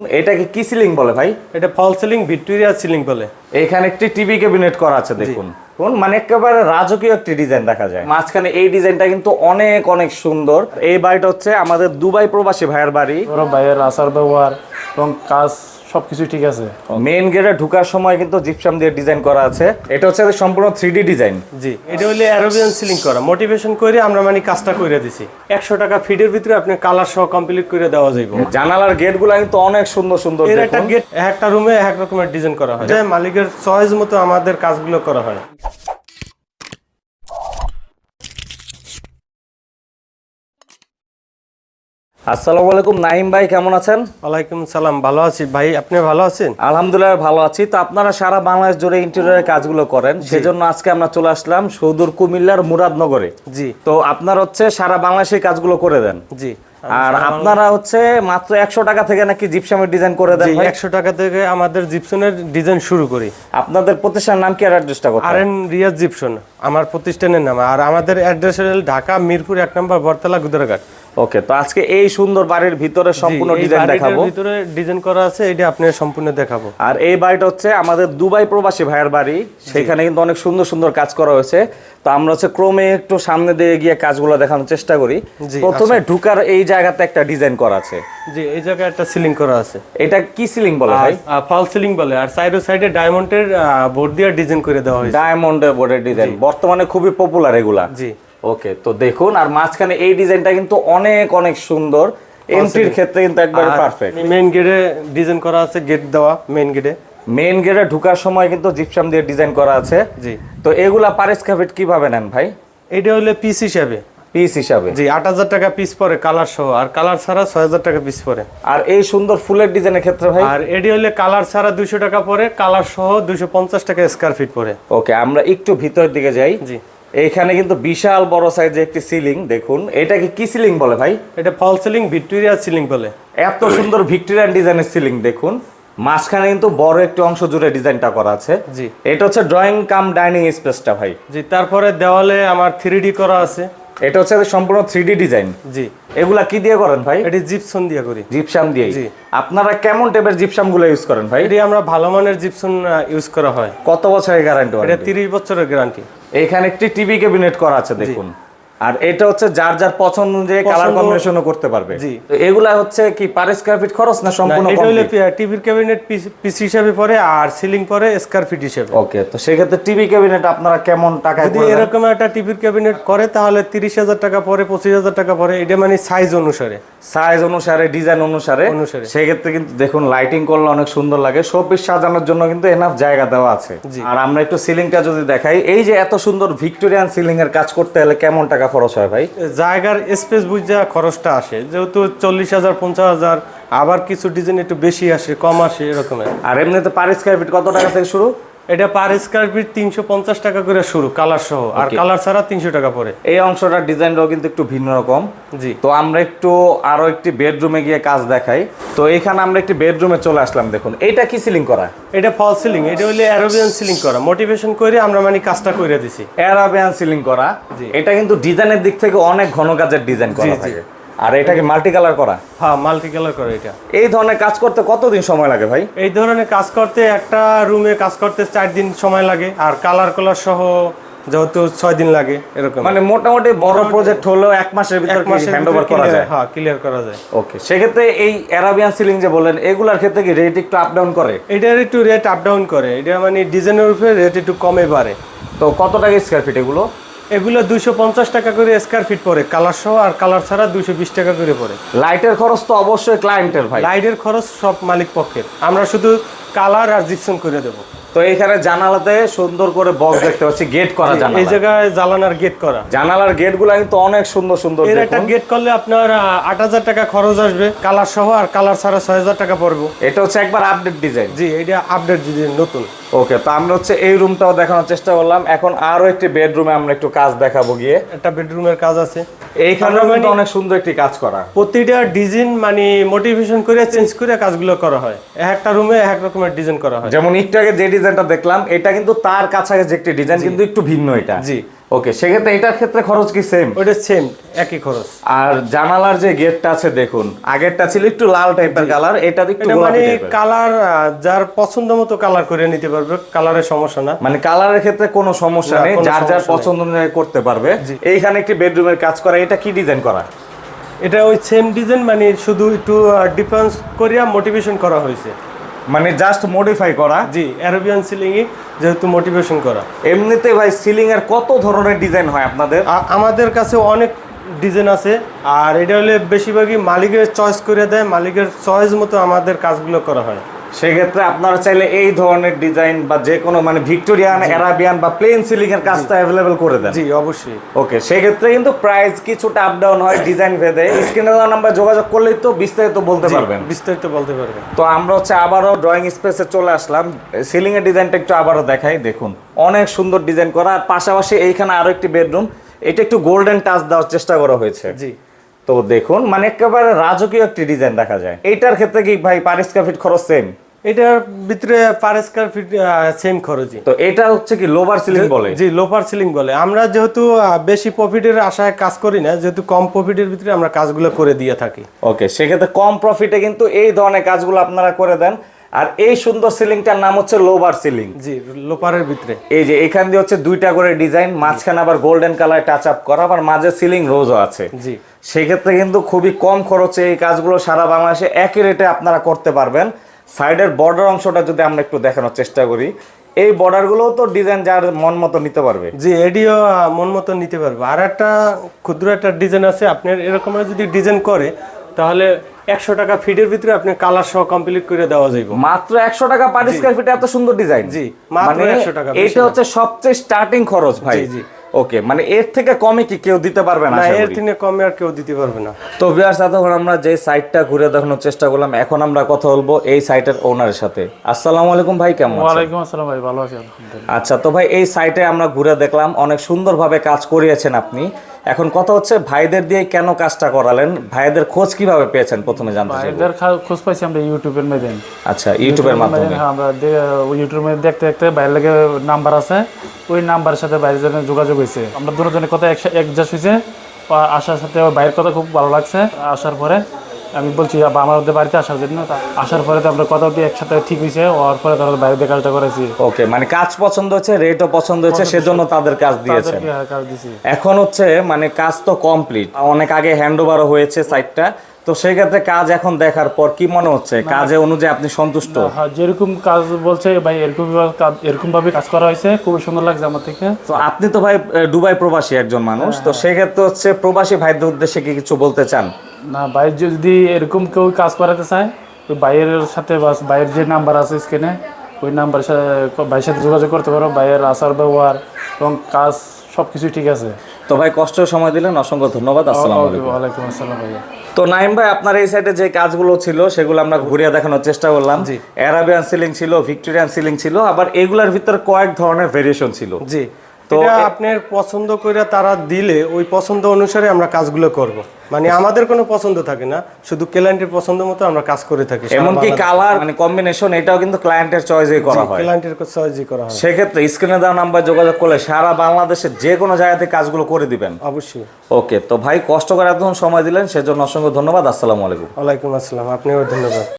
এটাকে কি সিলিং বলে ভাই? এটা ফল সিলিং ভিক্টোরিয়া সিলিং বলে। এখানে একটি টিভি ক্যাবিনেট করা আছে দেখুন। কোন? মানে একেবারে রাজকীয় একটি ডিজাইন দেখা যায়। মাঝখানে এই ডিজাইনটা কিন্তু অনেক অনেক সুন্দর। এই বাড়িটা হচ্ছে আমাদের দুবাই প্রবাসী ভাইয়ের বাড়ি। বড় ভাইয়ের আচার ব্যবহার এবং কাজ সবকিছু ঠিক আছে। মেইন গেটে ঢোকার সময় কিন্তু জিপসাম দিয়ে ডিজাইন করা আছে। এটা হচ্ছে সম্পূর্ণ থ্রি ডিজাইন জি এটা হলে অ্যারোবিয়ান সিলিং করা। মোটিভেশন করে আমরা মানে কাজটা করে দিছি। একশো টাকা ফিডের ভিতরে আপনি কালার সহ কমপ্লিট করে দেওয়া যাইব। জানালার গেটগুলো কিন্তু অনেক সুন্দর সুন্দর এর একটা গেট একটা রুমে এক রকমের ডিজাইন করা হয়। যে মালিকের চয়েস মতো আমাদের কাজগুলো করা হয়। আসসালামু আলাইকুম নাইম ভাই কেমন আছেন? ওয়ালাইকুম সালাম ভালো আছি। ভাই আপনি ভালো আছেন? আলহামদুলিল্লাহ ভালো আছি। তো আপনারা সারা বাংলাদেশ জুড়ে ইন্টেরিয়রের কাজগুলো করেন সেজন্য আজকে আমরা চলে আসলাম সৌদুর কুমিল্লার মুরাদনগরে। জি। তো আপনার হচ্ছে সারা বাংলাদেশের কাজগুলো করে দেন। জি। আর আপনারা হচ্ছে মাত্র একশো টাকা থেকে নাকি জিপসামের ডিজাইন করে দেন একশো টাকা থেকে আমাদের জিপসনের ডিজাইন শুরু করি। আপনাদের প্রতিষ্ঠানের নাম কি আর অ্যাড্রেসটা আর এন রিয়াজ জিপসন আমার প্রতিষ্ঠানের নাম। আর আমাদের অ্যাড্রেস হল ঢাকা মিরপুর এক নম্বর বরতলা গুদরাঘাট। ওকে তো আজকে এই সুন্দর বাড়ির ভিতরে সম্পূর্ণ ডিজাইন দেখাবো। ভিতরে ডিজাইন করা আছে এটা আপনি সম্পূর্ণ দেখাবো। আর এই বাড়িটা হচ্ছে আমাদের দুবাই প্রবাসী ভাইয়ের বাড়ি। সেখানে কিন্তু অনেক সুন্দর সুন্দর কাজ করা হয়েছে। তো আমরা হচ্ছে ক্রমে একটু সামনে দিয়ে গিয়ে কাজগুলো দেখানোর চেষ্টা করি। প্রথমে ঢুকার এই জায়গাতে একটা ডিজাইন করা আছে। জি এই জায়গায় একটা সিলিং করা আছে। এটা কি সিলিং বলে ভাই? ফল সিলিং বলে। আর সাইডে সাইডে ডায়মন্ডের বোর্ড দিয়ে ডিজাইন করে দেওয়া হয়েছে। ডায়মন্ডের বোর্ডের ডিজাইন বর্তমানে খুবই পপুলার এগুলা। জি। ওকে তো দেখুন আর মাঝখানে এই ডিজাইনটা কিন্তু অনেক অনেক সুন্দর। এন্ট্রির ক্ষেত্রে কিন্তু একবারে পারফেক্ট মেইন গেটে ডিজাইন করা আছে গেট দেওয়া মেইন গেটে মেইন গেটে ঢুকার সময় কিন্তু জিপসাম দিয়ে ডিজাইন করা আছে। জি। তো এগুলা পারিস কাফেট কীভাবে নেন ভাই? এটা হলে পিস হিসাবে। পিস হিসাবে? জি আট হাজার টাকা পিস পরে কালার সহ। আর কালার ছাড়া ছয় হাজার টাকা পিস পরে। আর এই সুন্দর ফুলের ডিজাইনের ক্ষেত্রে ভাই? আর এডি হলে কালার ছাড়া দুইশো টাকা পরে কালার সহ দুইশো পঞ্চাশ টাকা স্কোয়ার ফিট পরে। ওকে আমরা একটু ভিতরের দিকে যাই। জি। এইখানে কিন্তু বিশাল বড় সাইজের একটি সিলিং দেখুন। এটাকে কি সিলিং বলে ভাই? এটা ফল সিলিং ভিক্টোরিয়া সিলিং বলে। এত সুন্দর ভিক্টোরিয়ান ডিজাইনের সিলিং দেখুন। মাঝখানে কিন্তু বড় একটি অংশ জুড়ে ডিজাইনটা করা আছে। জি। এটা হচ্ছে ড্রয়িং কাম ডাইনিং স্পেসটা ভাই। জি তারপরে দেওয়ালে আমার থ্রি করা আছে। এটা হচ্ছে সম্পূর্ণ থ্রি ডিজাইন জি। এগুলা কি দিয়ে করেন ভাই? এটি জিপসন দিয়ে করি। জিপসাম দিয়ে। জি। আপনারা কেমন টাইপের জিপসামগুলো ইউজ করেন ভাই? এটি আমরা ভালো মানের জিপসন ইউজ করা হয়। কত বছরের গ্যারান্টি এটা তিরিশ বছরের গ্যারান্টি এখানে একটি টিভি ক্যাবিনেট করা আছে দেখুন। আর এটা হচ্ছে যার যার পছন্দ অনুযায়ী কালার কম্বিনেশনও করতে পারবে জি। তো এগুলা হচ্ছে কি পার স্কয়ার ফিট খরচ না সম্পূর্ণ এটা হলে? টিভির ক্যাবিনেট পিস হিসাবে পরে আর সিলিং পরে স্কোয়ার ফিট হিসাবে ওকে তো সেক্ষেত্রে টিভি ক্যাবিনেট আপনারা কেমন টাকায় যদি? এরকম একটা টিভির ক্যাবিনেট করে তাহলে তিরিশ হাজার টাকা পরে পঁচিশ হাজার টাকা পরে এটা মানে সাইজ অনুসারে সাইজ অনুসারে ডিজাইন অনুসারে অনুসারে। সেক্ষেত্রে কিন্তু দেখুন লাইটিং করলে অনেক সুন্দর লাগে শোপিস সাজানোর জন্য কিন্তু এনাফ জায়গা দেওয়া আছে। আর আমরা একটু সিলিংটা যদি দেখাই এই যে এত সুন্দর ভিক্টোরিয়ান সিলিং এর কাজ করতে হলে কেমন টাকা খরচ হয় ভাই? জায়গার স্পেস বুঝা খরচটা আসে। যেহেতু চল্লিশ হাজার পঞ্চাশ হাজার আবার কিছু ডিজাইন একটু বেশি আসে কম আসে এরকমের আর এমনিতে পার স্কোয়ার ফিট কত টাকা থেকে শুরু? এটা পার স্কোয়ার ফিট তিনশো পঞ্চাশ টাকা করে শুরু কালার সহ। আর কালার ছাড়া তিনশো টাকা পরে এই অংশটার ডিজাইনটাও কিন্তু একটু ভিন্ন রকম। জি। তো আমরা একটু আরও একটি বেডরুমে গিয়ে কাজ দেখাই। তো এখানে আমরা একটি বেডরুমে চলে আসলাম দেখুন। এটা কি সিলিং করা? এটা ফল সিলিং এটা হলে অ্যারোবিয়ান সিলিং করা। মোটিভেশন করে আমরা মানে কাজটা করে দিছি। অ্যারাবিয়ান সিলিং করা। জি। এটা কিন্তু ডিজাইনের দিক থেকে অনেক ঘন কাজের ডিজাইন করা। থাকে। আর এটাকে মাল্টি কালার করা? হ্যাঁ মাল্টি কালার করে এটা। এই ধরনের কাজ করতে কতদিন সময় লাগে ভাই? এই ধরনের কাজ করতে একটা রুমে কাজ করতে চার দিন সময় লাগে আর কালার কালার সহ যেহেতু ছয় দিন লাগে এরকম। মানে মোটামুটি বড় প্রজেক্ট হলেও এক মাসের ভিতর এক মাসের হ্যান্ড ওভার করা যায়? হ্যাঁ ক্লিয়ার করা যায়। ওকে সেক্ষেত্রে এই অ্যারাবিয়ান সিলিং যে বলেন এগুলার ক্ষেত্রে কি রেট একটু আপ ডাউন করে? এটার একটু রেট আপ ডাউন করে এটা মানে ডিজাইনের উপরে রেট একটু কমে বাড়ে। তো কত টাকা স্কোয়ার ফিট এগুলো? এগুলো দুইশো পঞ্চাশ টাকা করে স্কোয়ার ফিট পড়ে। কালার সহ আর কালার ছাড়া দুইশো বিশ টাকা করে পড়ে। লাইটের খরচ তো অবশ্যই ক্লায়েন্টের ভাই। লাইটের খরচ সব মালিক পক্ষের। আমরা শুধু কালার আর জিপসন করে দেবো। তো এখানে জানালাতে সুন্দর করে বক্স দেখতে পাচ্ছি গেট করা এই জায়গায় জ্বালানার গেট করা। জানালার গেটগুলো কিন্তু অনেক সুন্দর সুন্দর এর একটা গেট করলে আপনার আট হাজার টাকা খরচ আসবে। কালার সহ আর কালার ছাড়া ছয় হাজার টাকা পড়ব। এটা হচ্ছে একবার আপডেট ডিজাইন জি এটা আপডেট ডিজাইন নতুন। ওকে তো আমরা হচ্ছে এই রুমটাও দেখানোর চেষ্টা করলাম। এখন আরও একটি বেডরুমে আমরা একটু কাজ দেখাবো গিয়ে। একটা বেডরুমের কাজ আছে। কিন্তু মানে- অনেক সুন্দর একটি কাজ করা। প্রতিটা ডিজাইন মানে মোটিভেশন করে চেঞ্জ করে কাজগুলো করা হয়। এক একটা রুমে এক রকমের ডিজাইন করা হয়। যেমন একটু আগে যে ডিজাইনটা দেখলাম এটা কিন্তু তার কাছাকাছি একটি ডিজাইন কিন্তু একটু ভিন্ন এটা। জি। ওকে সেক্ষেত্রে এটার ক্ষেত্রে খরচ কি সেম ওইটা সেম একই খরচ। আর জানালার যে গেটটা আছে দেখুন আগেরটা ছিল একটু লাল টাইপের কালার এটা একটু মানে কালার যার পছন্দ মতো কালার করে নিতে পারবে কালারের সমস্যা না। মানে কালারের ক্ষেত্রে কোনো সমস্যা নেই যার যার পছন্দ অনুযায়ী করতে পারবে। এইখানে একটি বেডরুমের কাজ করা এটা কি ডিজাইন করা? এটা ওই সেম ডিজাইন মানে শুধু একটু ডিফারেন্স করিয়া মোটিভেশন করা হয়েছে। মানে জাস্ট মডিফাই করা। জি অ্যারোবিয়ান সিলিং যেহেতু মোটিভেশন করা। এমনিতে ভাই সিলিং এর কত ধরনের ডিজাইন হয় আপনাদের? আমাদের কাছে অনেক ডিজাইন আছে আর এটা হলে বেশিরভাগই মালিকের চয়েস করে দেয় মালিকের চয়েস মতো আমাদের কাজগুলো করা হয়। সেক্ষেত্রে আপনারা চাইলে এই ধরনের ডিজাইন বা যে কোনো মানে ভিক্টোরিয়ান অ্যারাবিয়ান বা প্লেন সিলিং এর কাজটা অ্যাভেলেবেল করে দেন। জি অবশ্যই। ওকে সেক্ষেত্রে কিন্তু প্রাইস কিছুটা আপ ডাউন হয় ডিজাইন ভেদে। স্ক্রিনে দেওয়া নাম্বার যোগাযোগ করলেই তো বিস্তারিত বলতে পারবেন। বিস্তারিত বলতে পারবেন। তো আমরা হচ্ছে আবারও ড্রয়িং স্পেসে চলে আসলাম। সিলিং এর ডিজাইনটা একটু আবারও দেখাই দেখুন। অনেক সুন্দর ডিজাইন করা। আর পাশাপাশি এইখানে আরও একটি বেডরুম এটা একটু গোল্ডেন টাচ দেওয়ার চেষ্টা করা হয়েছে। জি। তো দেখুন মানে একেবারে রাজকীয় একটি ডিজাইন দেখা যায়। এইটার ক্ষেত্রে কি ভাই পার স্কোয়ার ফিট খরচ সেম এটার ভিতরে পার স্কয়ার ফিট সেম খরচই। তো এটা হচ্ছে কি লোভার সিলিং বলে? জি লোভার সিলিং বলে। আমরা যেহেতু বেশি প্রফিটের আশায় কাজ করি না যেহেতু কম প্রফিটের ভিতরে আমরা কাজগুলো করে দিয়ে থাকি। ওকে সেক্ষেত্রে কম প্রফিটে কিন্তু এই ধরনের কাজগুলো আপনারা করে দেন। আর এই সুন্দর সিলিংটার নাম হচ্ছে লোভার সিলিং। জি লোপারের ভিতরে। এই যে এখান দিয়ে হচ্ছে দুইটা করে ডিজাইন মাঝখানে আবার গোল্ডেন কালার টাচ আপ করা আবার মাঝে সিলিং রোজও আছে। জি। সেক্ষেত্রে কিন্তু খুবই কম খরচে এই কাজগুলো সারা বাংলাদেশে একই রেটে আপনারা করতে পারবেন। সাইডের বর্ডার অংশটা যদি আমরা একটু দেখানোর চেষ্টা করি এই বর্ডারগুলোও তো ডিজাইন যার মন মতো নিতে পারবে। জি এডিও মন মতো নিতে পারবে। আর একটা ক্ষুদ্র একটা ডিজাইন আছে আপনার এরকম যদি ডিজাইন করে তাহলে একশো টাকা ফিটের ভিতরে আপনি কালার সহ কমপ্লিট করে দেওয়া যাইব। মাত্র একশো টাকা পার স্কয়ার ফিটে এত সুন্দর ডিজাইন জি, মাত্র 100 টাকা, এটা হচ্ছে সবচেয়ে স্টার্টিং খরচ ভাই। জি, জি। ওকে মানে এর থেকে কমে কি কেউ দিতে পারবে না এর থেকে কমে আর কেউ দিতে পারবে না। তো ভিউয়ার্স এতক্ষণ আমরা যে সাইটটা ঘুরে দেখানোর চেষ্টা করলাম এখন আমরা কথা বলব এই সাইটের ওনারের সাথে। আসসালামু আলাইকুম ভাই কেমন আছেন? ওয়ালাইকুম আসসালাম ভাই ভালো আছি আলহামদুলিল্লাহ। আচ্ছা তো ভাই এই সাইটে আমরা ঘুরে দেখলাম অনেক সুন্দরভাবে কাজ করিয়েছেন আপনি। এখন কথা হচ্ছে ভাইদের দিয়ে কেন কাজটা করালেন? ভাইদের খোঁজ কীভাবে পেয়েছেন প্রথমে জানতে চাই ভাইদের খোঁজ পাইছি আমরা ইউটিউবের মাধ্যমে। আচ্ছা ইউটিউবের মাধ্যমে। হ্যাঁ, আমরা ইউটিউবের মধ্যে দেখতে দেখতে ভাইয়ের লাগে নাম্বার আছে। ওই নাম্বারের সাথে ভাইয়ের জন্য যোগাযোগ হয়েছে। আমরা দুজনের কথা এক একজাস্ট হয়েছে। আসার সাথে ভাইয়ের কথা খুব ভালো লাগছে। আসার পরে আমি বলছি বা ওদের বাড়িতে আসার জন্য। আসার পরে তো আমরা কথা বলতে একসাথে ঠিক হয়েছে ওর পরে তারা বাইরে কাজটা করেছি। ওকে মানে কাজ পছন্দ হচ্ছে রেটও পছন্দ হচ্ছে সেজন্য তাদের কাজ দিছি এখন হচ্ছে মানে কাজ তো কমপ্লিট অনেক আগে হ্যান্ড ওভারও হয়েছে সাইটটা তো সেই ক্ষেত্রে কাজ এখন দেখার পর কি মনে হচ্ছে? কাজে অনুযায়ী আপনি সন্তুষ্ট? হ্যাঁ যেরকম কাজ বলছে ভাই এরকম এরকম ভাবে কাজ করা হয়েছে খুবই সুন্দর লাগছে আমার থেকে। তো আপনি তো ভাই দুবাই প্রবাসী একজন মানুষ তো সেক্ষেত্রে হচ্ছে প্রবাসী ভাইদের উদ্দেশ্যে কি কিছু বলতে চান? না ভাই যদি এরকম কেউ কাজ করাতে চায় ওই বাইরের সাথে বা বাইরের যে নাম্বার আছে স্ক্রিনে ওই নাম্বারের সাথে ভাইয়ের সাথে যোগাযোগ করতে পারো বাইরের আচার ব্যবহার এবং কাজ সব কিছু ঠিক আছে। তো ভাই কষ্ট সময় দিলেন অসংখ্য ধন্যবাদ আসসালামু আলাইকুম। ওয়ালাইকুম আসসালাম ভাইয়া। তো নাইম ভাই আপনার এই সাইডে যে কাজগুলো ছিল সেগুলো আমরা ঘুরিয়ে দেখানোর চেষ্টা করলাম। অ্যারাবিয়ান সিলিং ছিল ভিক্টোরিয়ান সিলিং ছিল আবার এগুলার ভিতরে কয়েক ধরনের ভেরিয়েশন ছিল। জি। তো আপনার পছন্দ করে তারা দিলে ওই পছন্দ অনুসারে আমরা কাজগুলো করব। মানে আমাদের কোনো পছন্দ থাকে না শুধু ক্লায়েন্টের পছন্দ মতো আমরা কাজ করে থাকি এমনকি কালার মানে কম্বিনেশন এটাও কিন্তু ক্লায়েন্টের চয়েসে করা হয়। ক্লায়েন্টের চয়েসই করা হয়। সেক্ষেত্রে স্ক্রিনে দেওয়া নাম্বার যোগাযোগ করলে সারা বাংলাদেশের যে কোনো জায়গাতে কাজগুলো করে দিবেন। অবশ্যই। ওকে তো ভাই কষ্ট করে এতক্ষণ সময় দিলেন সেজন্য অসংখ্য ধন্যবাদ আসসালামু আলাইকুম। ওয়ালাইকুম আসসালাম আপনিও ধন্যবাদ।